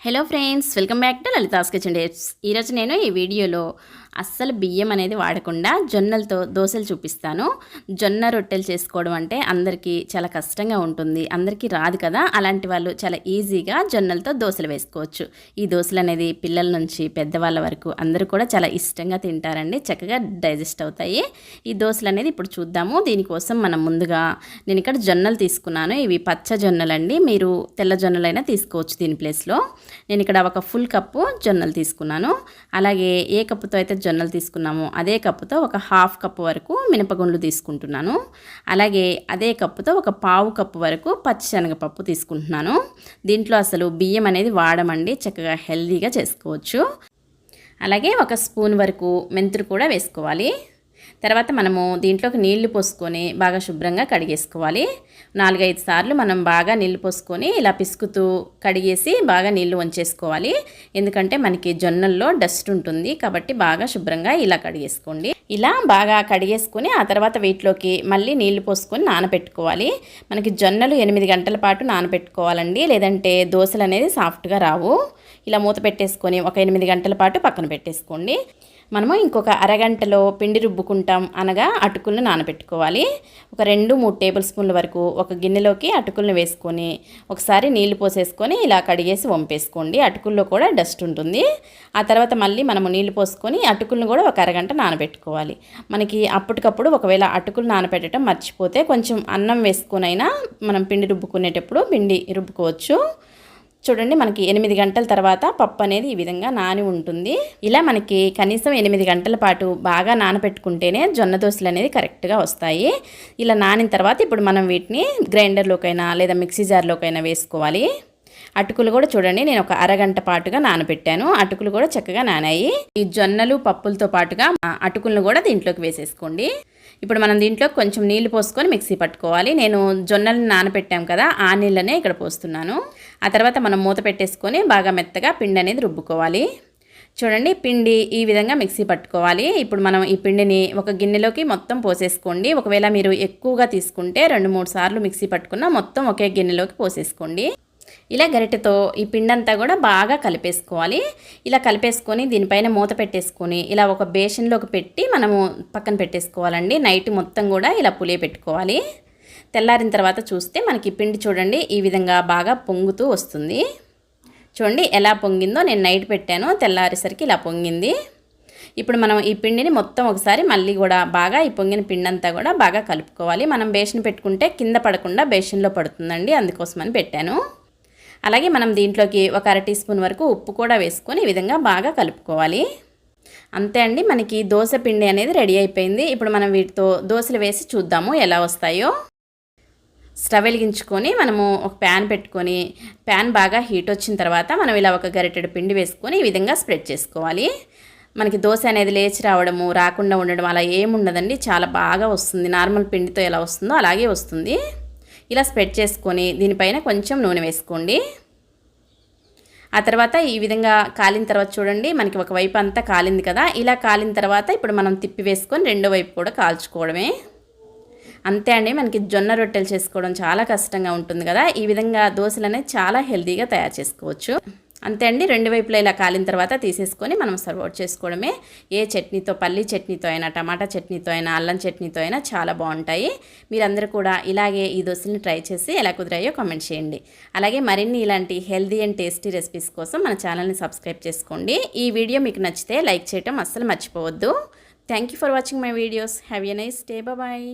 Hello friends welcome back to Lalitha's kitchen dates ఈరోజు నేను ఈ వీడియోలో అస్సలు బియ్యం అనేది వాడకుండా జొన్నలతో దోశలు చూపిస్తాను. జొన్న రొట్టెలు చేసుకోవడం అంటే అందరికీ చాలా కష్టంగా ఉంటుంది. అందరికీ రాదు కదా. అలాంటి వాళ్ళు చాలా ఈజీగా జొన్నలతో దోశలు వేసుకోవచ్చు. ఈ దోశలు అనేది పిల్లల నుంచి పెద్దవాళ్ళ వరకు అందరూ కూడా చాలా ఇష్టంగా తింటారండి. చక్కగా డైజెస్ట్ అవుతాయి. ఈ దోశలు అనేది ఇప్పుడు చూద్దాము. దీనికోసం మనం ముందుగా నేను ఇక్కడ జొన్నలు తీసుకున్నాను. ఇవి పచ్చ జొన్నలండి. మీరు తెల్ల జొన్నలైనా తీసుకోవచ్చు దీని ప్లేస్లో. నేను ఇక్కడ ఒక ఫుల్ కప్పు జొన్నలు తీసుకున్నాను. అలాగే ఏ కప్పుతో అయితే జొన్నలు తీసుకున్నాము. అదే కప్పుతో ఒక హాఫ్ కప్పు వరకు మినపగుండ్లు తీసుకుంటున్నాను. అలాగే అదే కప్పుతో ఒక పావు కప్పు వరకు పచ్చిశనగపప్పు తీసుకుంటున్నాను. దీంట్లో అసలు బియ్యం అనేది వాడమండి చక్కగా హెల్దీగా చేసుకోవచ్చు. అలాగే ఒక స్పూన్ వరకు మెంతులు కూడా వేసుకోవాలి. తర్వాత మనము దీంట్లోకి నీళ్ళు పోసుకొని బాగా శుభ్రంగా కడిగేసుకోవాలి. నాలుగైదు సార్లు మనం బాగా నీళ్ళు పోసుకొని ఇలా పిసుకుతూ కడిగేసి బాగా నీళ్ళు వంచేసుకోవాలి. ఎందుకంటే మనకి జొన్నల్లో డస్ట్ ఉంటుంది కాబట్టి బాగా శుభ్రంగా ఇలా కడిగేసుకోండి. ఇలా బాగా కడిగేసుకొని ఆ తర్వాత వీటిలోకి మళ్ళీ నీళ్ళు పోసుకొని నానబెట్టుకోవాలి. మనకి జొన్నలు ఎనిమిది గంటల పాటు నానబెట్టుకోవాలండి. లేదంటే దోశలు అనేది సాఫ్ట్గా రావు. ఇలా మూత పెట్టేసుకొని ఒక ఎనిమిది గంటల పాటు పక్కన పెట్టేసుకోండి. మనము ఇంకొక అరగంటలో పిండి రుబ్బుకుంటాం అనగా అటుకులను నానబెట్టుకోవాలి. ఒక రెండు మూడు టేబుల్ స్పూన్ల వరకు ఒక గిన్నెలోకి అటుకులను వేసుకొని ఒకసారి నీళ్ళు పోసేసుకొని ఇలా కడిగేసి వంపేసుకోండి. అటుకుల్లో కూడా డస్ట్ ఉంటుంది. ఆ తర్వాత మళ్ళీ మనము నీళ్ళు పోసుకొని అటుకులను కూడా ఒక అరగంట నానబెట్టుకోవాలి. మనకి అప్పటికప్పుడు ఒకవేళ అటుకులు నానబెట్టడం మర్చిపోతే కొంచెం అన్నం వేసుకునైనా మనం పిండి రుబ్బుకునేటప్పుడు పిండి రుబ్బుకోవచ్చు. చూడండి మనకి ఎనిమిది గంటల తర్వాత పప్పు అనేది ఈ విధంగా నాని ఉంటుంది. ఇలా మనకి కనీసం ఎనిమిది గంటల పాటు బాగా నానబెట్టుకుంటేనే జొన్న దోశలు అనేది కరెక్ట్గా వస్తాయి. ఇలా నానిన తర్వాత ఇప్పుడు మనం వీటిని గ్రైండర్లోకైనా లేదా మిక్సీ జార్లోకైనా వేసుకోవాలి. అటుకులు కూడా చూడండి నేను ఒక అరగంట పాటుగా నానబెట్టాను. అటుకులు కూడా చక్కగా నానాయి. ఈ జొన్నలు పప్పులతో పాటుగా అటుకులను కూడా దీంట్లోకి వేసేసుకోండి. ఇప్పుడు మనం దీంట్లో కొంచెం నీళ్ళు పోసుకొని మిక్సీ పట్టుకోవాలి. నేను జొన్నలను నానబెట్టాం కదా ఆ నీళ్ళనే ఇక్కడ పోస్తున్నాను. ఆ తర్వాత మనం మూత పెట్టేసుకొని బాగా మెత్తగా పిండి అనేది రుబ్బుకోవాలి. చూడండి పిండి ఈ విధంగా మిక్సీ పట్టుకోవాలి. ఇప్పుడు మనం ఈ పిండిని ఒక గిన్నెలోకి మొత్తం పోసేసుకోండి. ఒకవేళ మీరు ఎక్కువగా తీసుకుంటే రెండు మూడు సార్లు మిక్సీ పట్టుకున్న మొత్తం ఒకే గిన్నెలోకి పోసేసుకోండి. ఇలా గరిటెతో ఈ పిండంతా కూడా బాగా కలిపేసుకోవాలి. ఇలా కలిపేసుకొని దీనిపైన మూత పెట్టేసుకొని ఇలా ఒక బేషన్లోకి పెట్టి మనము పక్కన పెట్టేసుకోవాలండి. నైట్ మొత్తం కూడా ఇలా పులియ పెట్టుకోవాలి. తెల్లారిన తర్వాత చూస్తే మనకి పిండి చూడండి ఈ విధంగా బాగా పొంగుతూ వస్తుంది. చూడండి ఎలా పొంగిందో నేను నైట్ పెట్టాను తెల్లారేసరికి ఇలా పొంగింది. ఇప్పుడు మనం ఈ పిండిని మొత్తం ఒకసారి మళ్ళీ కూడా బాగా ఈ పొంగిన పిండి అంతా కూడా బాగా కలుపుకోవాలి. మనం బేషన్ పెట్టుకుంటే కింద పడకుండా బేషన్లో పడుతుందండి అందుకోసమని పెట్టాను. అలాగే మనం దీంట్లోకి ఒక అర టీ స్పూన్ వరకు ఉప్పు కూడా వేసుకొని ఈ విధంగా బాగా కలుపుకోవాలి. అంతే అండి మనకి దోశ పిండి అనేది రెడీ అయిపోయింది. ఇప్పుడు మనం వీటితో దోశలు వేసి చూద్దాము ఎలా వస్తాయో. స్టవ్ వెలిగించుకొని మనము ఒక ప్యాన్ పెట్టుకొని ప్యాన్ బాగా హీట్ వచ్చిన తర్వాత మనం ఇలా ఒక గరిటెడు పిండి వేసుకొని ఈ విధంగా స్ప్రెడ్ చేసుకోవాలి. మనకి దోశ అనేది లేచి రావడము రాకుండా ఉండడం అలా ఏముండదండి చాలా బాగా వస్తుంది. నార్మల్ పిండితో ఎలా వస్తుందో అలాగే వస్తుంది. ఇలా స్ప్రెడ్ చేసుకొని దీనిపైన కొంచెం నూనె వేసుకోండి. ఆ తర్వాత ఈ విధంగా కాలిన తర్వాత చూడండి మనకి ఒక వైపు అంతా కాలింది కదా ఇలా కాలిన తర్వాత ఇప్పుడు మనం తిప్పి వేసుకొని రెండో వైపు కూడా కాల్చుకోవడమే. అంతే అండి మనకి జొన్న రొట్టెలు చేసుకోవడం చాలా కష్టంగా ఉంటుంది కదా ఈ విధంగా దోశలు అనేది చాలా హెల్తీగా తయారు చేసుకోవచ్చు. అంతే అండి. రెండు వైపులా ఇలా కాలిన తర్వాత తీసేసుకొని మనం సర్వ్ అవుట్ చేసుకోవడమే. ఏ చట్నీతో పల్లి చట్నీతో అయినా టమాటా చట్నీతో అయినా అల్లం చట్నీతో అయినా చాలా బాగుంటాయి. మీరందరూ కూడా ఇలాగే ఈ దోశల్ని ట్రై చేసి ఎలా కుదిరాయో కామెంట్ చేయండి. అలాగే మరిన్ని ఇలాంటి హెల్దీ అండ్ టేస్టీ రెసిపీస్ కోసం మన ఛానల్ని సబ్స్క్రైబ్ చేసుకోండి. ఈ వీడియో మీకు నచ్చితే లైక్ చేయటం అస్సలు మర్చిపోవద్దు. Thank you for watching my videos. Have a nice day. Bye